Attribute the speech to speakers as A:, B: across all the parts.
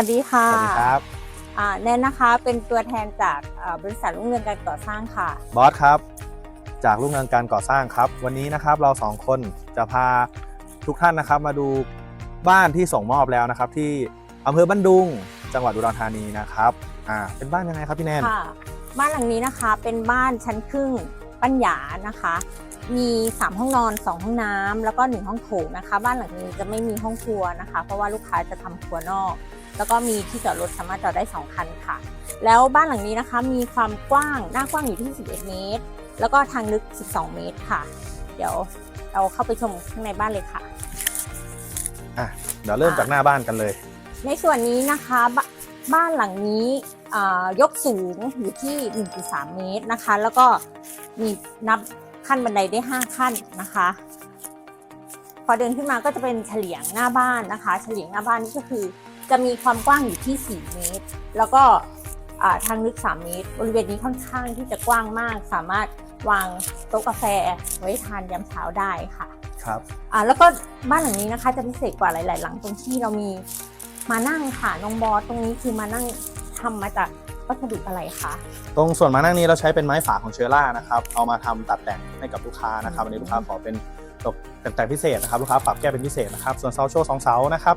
A: สวัสดีค่ะ
B: สวัสดีครับ
A: อ่าแนนนะคะเป็นตัวแทนจากอ่าบริษัทรุ่งเรืองการก่อสร้างค่ะ
B: บอสครับ จากรุ่งเรืองการก่อสร้างครับ วันนี้นะครับเราสองคนจะพาทุกท่านนะครับมาดูบ้านที่ส่งมอบแล้วนะครับ ที่อำเภอบ้านดุง จังหวัดอุดรธานีนะครับอ่าเป็นบ้านยังไงครับพี่แนน
A: ค่ะ บ้านหลังนี้นะคะเป็นบ้านชั้นครึ่งปัญญานะคะ มี 3 ห้องนอน 2 ห้องน้ำแล้วก็ 1 ห้องโถงนะคะ บ้านหลังนี้จะไม่มีห้องครัวนะคะ เพราะว่าลูกค้าจะทำครัวนอก แล้วก็มีที่จอดรถสามารถจอดได้ 2 คันค่ะ แล้วบ้านหลังนี้นะคะมีความกว้างหน้ากว้างอยู่ที่ 11 เมตร แล้วก็ทางลึก 12 เมตรค่ะ เดี๋ยวเราเข้าไปชมข้างในบ้านเลยค่ะ
B: อะเดี๋ยวเริ่มจากหน้าบ้านกันเลย
A: ในส่วนนี้นะคะบบ้านหลังนี้อ่ายกสูงอยู่ที่ 1.3 เมตรนะคะ แล้วก็มีนับขั้นบันไดได้ 5 ขั้นนะคะ พอเดินขึ้นมาก็จะเป็นเฉลียงหน้าบ้านนะคะ เฉลียงหน้าบ้านนี่ก็คือ จะมีความกว้างอยู่ที่ 4 เมตร แล้วก็อ่าทางลึก 3 เมตร บริเวณนี้ค่อนข้างที่จะกว้างมาก สามารถวางโต๊ะกาแฟไว้ทานยามเช้าได้ค่ะ
B: ครับ
A: อ่าแล้วก็บ้านหลังนี้นะคะจะพิเศษกว่าหลาย ๆ หลังตรงที่เรามีมานั่งค่ะน้องบอสตรงนี้คือมานั่งทำมาจากวัสดุอะไรคะ
B: ตรงส่วนมานั่งนี้เราใช้เป็นไม้ฝาของเชอร่านะครับ เอามาทำตัดแต่งให้กับลูกค้านะครับวันนี้ลูกค้าขอเป็น ตกแต่งพิเศษนะครับลูกค้าปรับแก้เป็นพิเศษนะครับส่วนเสาโชว์สองเสานะครับ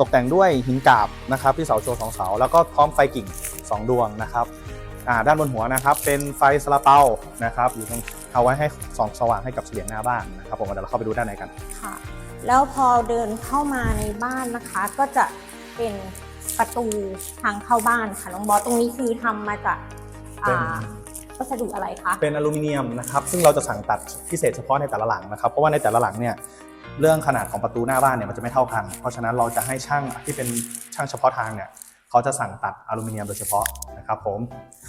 B: ตกแต่งด้วยหินกาบนะครับที่เสาโชว์สองเสาแล้วก็พร้อมไฟกิ่ง 2 ดวงนะครับอ่าด้านบนหัวนะครับเป็นไฟสลาเปานะครับอยู่ตรงเอาไว้ให้ส่องสว่างให้กับเฉลียงหน้าบ้านนะครับผมเดี๋ยวเราเข้าไปดูด้านในกัน
A: ค่ะแล้วพอเดินเข้ามาในบ้านนะคะ ก็จะเป็นประตูทางเข้าบ้านค่ะน้องบอสตรงนี้คือทำมาจากอ่า วัสดุอะไรคะ
B: เป็นอลูมิเนียมนะครับซึ่งเราจะสั่งตัดพิเศษเฉพาะในแต่ละหลังนะครับเพราะว่าในแต่ละหลังเนี่ยเรื่องขนาดของประตูหน้าบ้านเนี่ยมันจะไม่เท่ากัน เพราะฉะนั้นเราจะให้ช่างที่เป็นช่างเฉพาะทางเนี่ยเขาจะสั่งตัดอลูมิเนียมโดยเฉพาะนะครับผม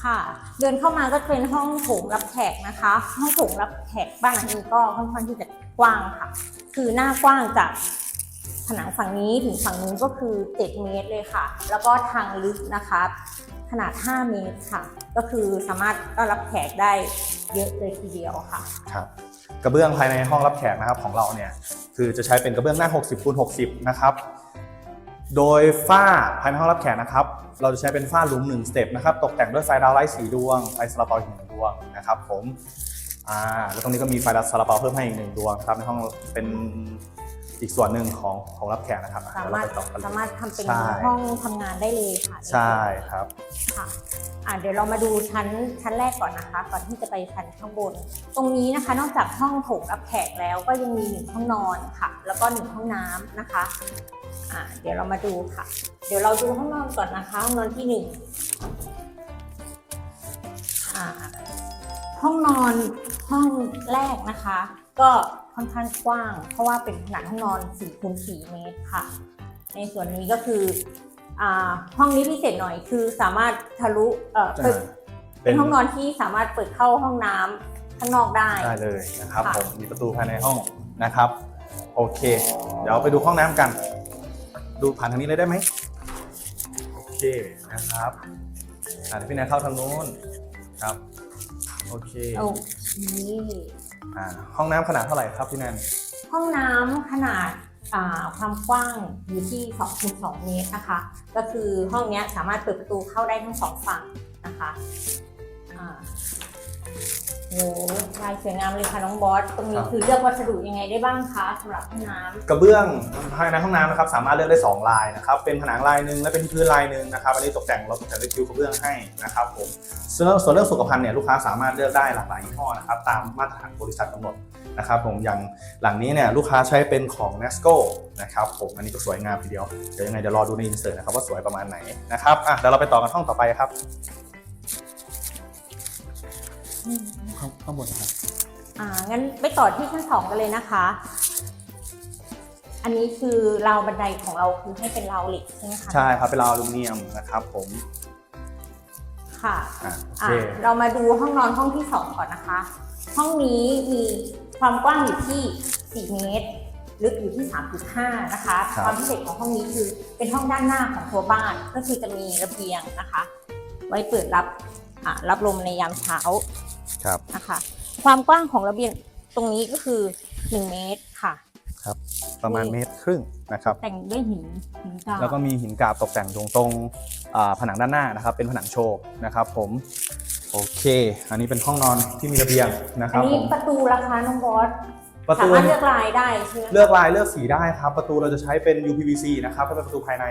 A: ค่ะ เดินเข้ามาก็จะเป็นห้องโถงรับแขกนะคะ ห้องโถงรับแขกบ้านหลังนี้ก็ค่อนข้างที่จะกว้างค่ะ คือหน้ากว้างจากผนังฝั่งนี้ถึงฝั่งนู้นก็คือ 7 เมตรเลยค่ะ แล้วก็ทางลึกนะคะ ขนาด 5 เมตรค่ะ ก็คือสามารถต้อนรับแขกได้เยอะเลยทีเดียวค่ะ
B: ครับกระเบื้องภายในห้องรับแขกนะครับของเราเนี่ยคือจะใช้เป็นกระเบื้องหน้า 60คูณ60 นะครับ โดยฝ้าภายในห้องรับแขกนะครับ เราจะใช้เป็นฝ้าหลุม1สเต็ปนะครับ ตกแต่งด้วยไฟดาวไลท์สีดวง ไฟสลาเปาอีกหนึ่งดวงนะครับ ผมอ่าแล้วตรงนี้ก็มีไฟสลาเปาเพิ่มให้อีกหนึ่งดวงครับในห้องเป็น อีกส่วนหนึ่งของของรับแขกนะครับอะ
A: สา
B: เดี๋ยว
A: มารถ
B: เไปต่อกันเลย
A: สามารถทำเป็น
B: ใช่
A: ห้องทำงานได้เลยค่ะ
B: ใช่ครับ
A: ค่ะอะ เดี๋ยวเรามาดูชั้นชั้นแรกก่อนนะคะ ก่อนที่จะไปชั้นข้างบน ตรงนี้นะคะ นอกจากห้องโถงรับแขกแล้วก็ยังมีหนึ่งห้องนอนค่ะ แล้วก็หนึ่งห้องน้ำนะคะอ่าเดี๋ยวเรามาดูค่ะ เดี๋ยวเราดูห้องนอนก่อนนะคะ ห้องนอนที่หนึ่งอ่าห้องนอนห้องแรกนะคะ ก็ ค่อนข้างกว้าง เพราะว่าเป็นขนาดห้องนอน4คูณ4เมตรค่ะ ในส่วนนี้ก็คืออ่าห้องนี้พิเศษหน่อยคือสามารถทะลุเอ่อเปิดเป็นห้องนอนที่สามารถเปิดเข้าห้องน้ำข้างนอกได้
B: ได้เลยนะครับ
A: ค่ะ
B: ผมมีประตูภายในห้องนะครับ โอเค เดี๋ยวไปดูห้องน้ำกัน ดูผ่านทางนี้เลยได้ไหมโอเคนะครับอ่าเดี๋ยวพี่แนนเข้าทางนู้นครับ โอเค
A: โอเค
B: อ่าห้องน้ำขนาดเท่าไหร่ครับพี่แนน
A: ห้องน้ำขนาดอ่าความกว้างอยู่ที่2คูณ2เมตรนะคะ ก็คือห้องเนี้ยสามารถเปิดประตูเข้าได้ทั้งสองฝั่งนะคะอ่า โอ้ลายสวยงามเลยค่ะน้องบอส ตรงนี้คือเลือกวัสดุยังไงได้บ้างคะสำหรับห้องน้ำ
B: กระเบื้องภายในห้องน้ำนะครับสามารถเลือกได้2ลายนะครับเป็นผนังลายหนึ่งและเป็นพื้นลายหนึ่งนะครับอันนี้ตกแต่งเราตกแต่งด้วยคิ้วกระเบื้องให้นะครับผมส่วนส่วนเรื่องสุขภัณฑ์เนี่ยลูกค้าสามารถเลือกได้หลากหลายยี่ห้อนะครับตามมาตรฐานบริษัทกำหนดนะครับผมอย่างหลังนี้เนี่ยลูกค้าใช้เป็นของ Nasco นะครับผมอันนี้ก็สวยงามทีเดียวเดี๋ยวยังไงเดี๋ยวรอดูในอินเสิร์ตนะครับว่าสวยประมาณไหนนะครับอะเดี๋ยวเราไปต่อกันห้องต่อไปครับ ข้างข้างบนครับ
A: อ่างั้นไปต่อที่ชั้นสองกันเลยนะคะ อันนี้คือราวบันไดของเราคือให้เป็นราวเหล็กใช่ไหมคะ
B: ใช่ครับเป็นราวอลูมิเนียมนะครับผม
A: ค่ะ
B: อะโอ
A: อะ
B: เค
A: เรามาดูห้องนอนห้องที่สองก่อนนะคะ ห้องนี้มีความกว้างอยู่ที่ 4 เมตร ลึกอยู่ที่ 3.5 นะคะ
B: ครับ
A: ความพิเศษของห้องนี้คือเป็นห้องด้านหน้าของตัวบ้านก็คือจะมีระเบียงนะคะ ไว้เปิดรับอะรับลมในยามเช้า
B: ครับ
A: นะคะความกว้างของระเบียงตรงนี้ก็คือ1เมตรค่ะ
B: ครับ ประมาณเมตรครึ่งนะครับ
A: แต่งด้วยหินหินกาบ
B: แล้วก็มีหินกาบตกแต่งตรงตรงอ่าผนังด้านหน้านะครับ เป็นผนังโชว์นะครับ ผมโอเค อันนี้เป็นห้องนอนที่มีระเบียงนะค
A: อั
B: รั
A: น
B: บผ
A: นี้
B: ม
A: ประตูราคาน้องบอส
B: ประ
A: สา
B: ตู
A: มารถเลือกลายได้ใช่ไหมคะ
B: เลือกลายเลือกสีได้ครับ ประตูเราจะใช้เป็น UPVC นะครับถ้าเป็นประตูภายใน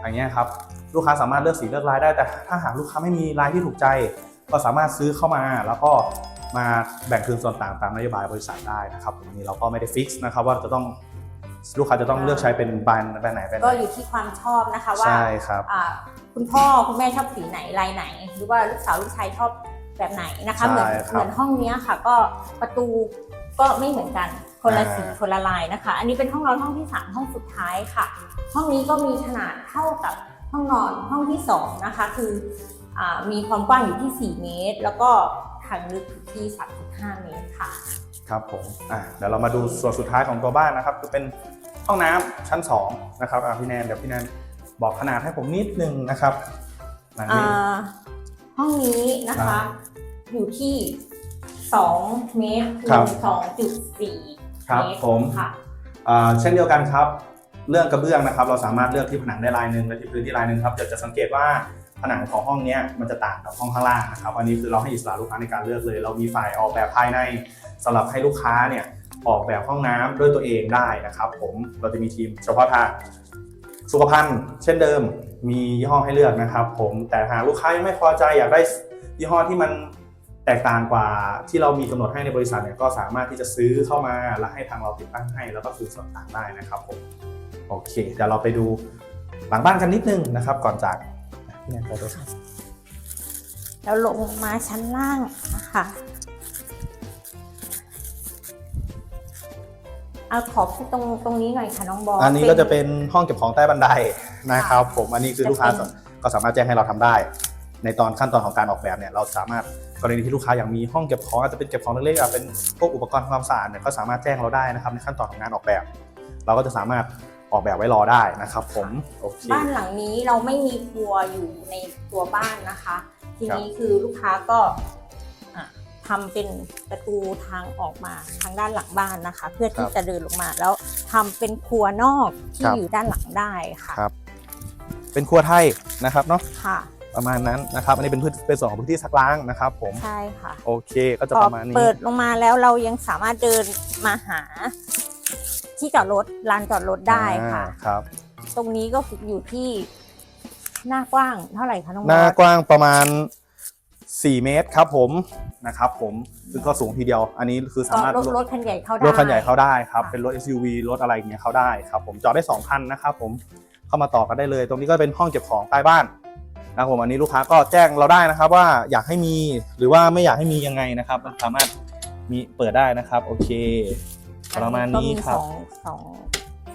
B: อย่างเงี้ยครับลูกค้าสามารถเลือกสีเลือกลายได้แต่ถ้าหากลูกค้าไม่มีลายที่ถูกใจ ก็สามารถซื้อเข้ามาแล้วก็มาแบ่งคืนส่วนต่างตามนโยบายบริษัทได้นะครับอันนี้เราก็ไม่ได้ฟิกซ์นะครับว่าจะต้องลูกค้าจะต้องเลือกใช้เป็นแบรนด์แบรนด์ไหนแบรนด์
A: ก็
B: ไหน
A: อยู่ที่ความชอบนะคะว่า
B: ใช่ครับ
A: อ่าคุณพ่อคุณแม่ชอบสีไหนลายไหน หรือว่าลูกสาวลูกชายชอบแบบไหนนะคะ
B: ใช่
A: เหมือน
B: ครับ
A: เหมือนห้องเนี้ยค่ะ ก็ประตูก็ไม่เหมือนกันคนละ
B: อ่า
A: สีคนละลายนะคะ อันนี้เป็นห้องนอนห้องที่สามห้องสุดท้ายค่ะ ห้องนี้ก็มีขนาดเท่ากับห้องนอนห้องที่สองนะคะ คืออา มีความกว้างอยู่ที่ 4 เมตร แล้วก็ทางลึกอยู่ที่ 3.5 เมตรค่ะ
B: ครับผมอะเดี๋ยวเรามาดูส่วนสุดท้ายของตัวบ้านนะครับคือเป็นห้องน้ำชั้น 2 นะครับอะพี่แนนเดี๋ยวพี่แนนบอกขนาดให้ผมนิดนึงนะครับหลังนี้
A: อ่าห้องนี้นะ
B: ครั
A: คะ
B: บ
A: อยู่ที่ 2 เมตร
B: ครับ
A: สองจุดสี่
B: ครับ
A: เมตร
B: ผม
A: ค่ะ
B: อ่าเช่นเดียวกันครับ เรื่องกระเบื้องนะครับ เราสามารถเลือกที่ผนังได้ลายหนึ่งและที่พื้นที่ลายหนึ่งครับจะจะสังเกตว่า ผนังของห้องนี้มันจะต่างกับห้องข้างล่างนะครับอันนี้คือเราให้อิสระลูกค้าในการเลือกเลย เรามีฝ่ายออกแบบภายในสำหรับให้ลูกค้าเนี่ยออกแบบห้องน้ำด้วยตัวเองได้นะครับ ผมเราจะมีทีมเฉพาะทางสุขภัณฑ์ เช่นเดิมมียี่ห้อให้เลือกนะครับ ผมแต่หากลูกค้ายังไม่พอใจอยากได้ยี่ห้อที่มันแตกต่างกว่าที่เรามีกำหนดให้ในบริษัทเนี่ยก็สามารถที่จะซื้อเข้ามาและให้ทางเราติดตั้งให้ แล้วก็คืนส่วนต่างได้นะครับผมโอเคเดี๋ยวเราไปดูหลังบ้านกันนิดนึงนะครับ ก่อนจาก พี่แนนไปดูครับ
A: แล้วลงมาชั้นล่างนะคะเอาขอตรงตรงนี้หน่อยค่ะน้องบอส
B: อันนี้ก็จะเป็นห้องเก็บของใต้บันไดนะครับ ผมอันนี้คือลูกค้า
A: จะเป็น
B: ก็สามารถแจ้งให้เราทำได้ ในตอนขั้นตอนของการออกแบบเนี่ยเราสามารถกรณีที่ลูกค้าอยากมีห้องเก็บของอาจจะเป็นเก็บของเล็กๆอาจเป็นพวกอุปกรณ์ทำความสะอาดเนี่ยก็สามารถแจ้งเราได้นะครับในขั้นตอนของงานออกแบบ เราก็จะสามารถ ออกแบบไว้รอได้นะครับผมโอเค
A: บ้านหลังนี้เราไม่มีครัวอยู่ในตัวบ้านนะคะ ทีนี้คือลูกค้าก็อะทำเป็นประตูทางออกมาทางด้านหลังบ้านนะคะ เพื่อที่
B: ครับ
A: จะเดินลงมาแล้วทำเป็นครัวนอกที่
B: ครับ
A: อยู่ด้านหลังได้ค่ะ
B: ครับ เป็นครัวไทยนะครับเนาะ
A: ค่ะ
B: ประมาณนั้นนะครับ อันนี้เป็นพื้นเป็นส่วนของพื้นที่ซักล้างนะครับ ผม
A: ใช่ค่ะ
B: โอเคก็จะ
A: พอ
B: ประมาณนี้
A: เปิดลงมาแล้วเรายังสามารถเดินมาหา ที่จอดรถลานจอดรถได้ค่ะ
B: อ่าครับ
A: ตรงนี้ก็อยู่ที่หน้ากว้างเท่าไหร่คะน้อง
B: หน้า
A: บอส
B: กว้างประมาณ 4 เมตรครับผมนะครับผมซึ่งก็สูงทีเดียว อันนี้คือสา
A: ก็
B: มารถ
A: รถรถคันใหญ่เข้าได้
B: รถคันใหญ่เข้าได้ครับ
A: ค่ะ
B: เป็นรถ SUV รถอะไรอย่างเงี้ยเข้าได้ครับผมจอดได้2คันนะครับผมเข้ามาต่อกันได้เลย ตรงนี้ก็เป็นห้องเก็บของใต้บ้านนะครับผมอันนี้ลูกค้าก็แจ้งเราได้นะครับ ว่าอยากให้มีหรือว่าไม่อยากให้มียังไงนะครับมันสามารถมีเปิดได้นะครับ โอเค ประมาณนี้ครับ
A: ก็มีสองสอง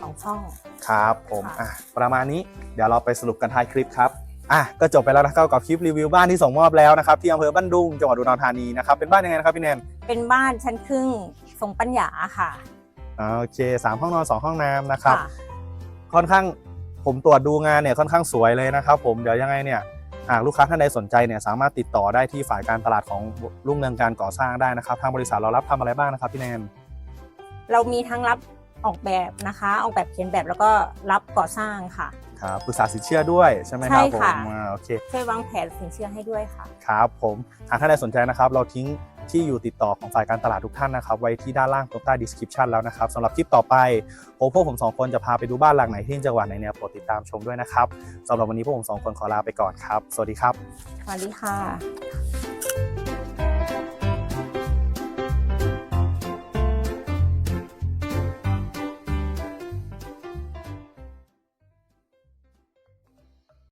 A: สองช่อง
B: ครับผม
A: ค่ะ
B: อะประมาณนี้เดี๋ยวเราไปสรุปกันท้ายคลิปครับอะก็จบไปแล้วนะครับกับคลิปรีวิวบ้านที่ส่งมอบแล้วนะครับที่อำเภอบ้านดุงจังหวัดอุดรธานีนะครับเป็นบ้านยังไงนะครับพี่แนน
A: เป็นบ้านชั้นครึ่งทรงปัญญาค่ะ
B: อ่าโอเคสามห้องนอนสองห้องน้ำนะครับ
A: ค่ะ
B: ค่อนข้างผมตรวจดูงานเนี่ยค่อนข้างสวยเลยนะครับผมเดี๋ยวยังไงเนี่ยหากลูกค้าท่านใดสนใจเนี่ยสามารถติดต่อได้ที่ฝ่ายการตลาดของรุ่งเรืองการก่อสร้างได้นะครับทางบริษัทเรารับทำอะไรบ้างนะครับพี่แนน
A: เรามีทั้งรับออกแบบนะคะ ออกแบบเขียนแบบแล้วก็รับก่อสร้างค่ะ
B: ครับปรึกษาสินเชื่อด้วยใช่ไหมครับ
A: ใช่
B: ผม
A: ค่ะ
B: อ่าโอเค
A: ช่วยวางแผนสินเชื่อให้ด้วยค่ะ
B: ครับผมหากท่านใดสนใจนะครับ เราทิ้งที่อยู่ติดต่อของฝ่ายการตลาดทุกท่านนะครับ ไว้ที่ด้านล่างตรงใต้ description แล้วนะครับสำหรับคลิปต่อไปผมพวกผมสองคนจะพาไปดูบ้านหลังไหนที่จังหวัดไหนเนี่ยโปรดติดตามชมด้วยนะครับสำหรับวันนี้พวกผมสองคนขอลาไปก่อนครับ สวัสดีครับ
A: สวัสดีค่ะ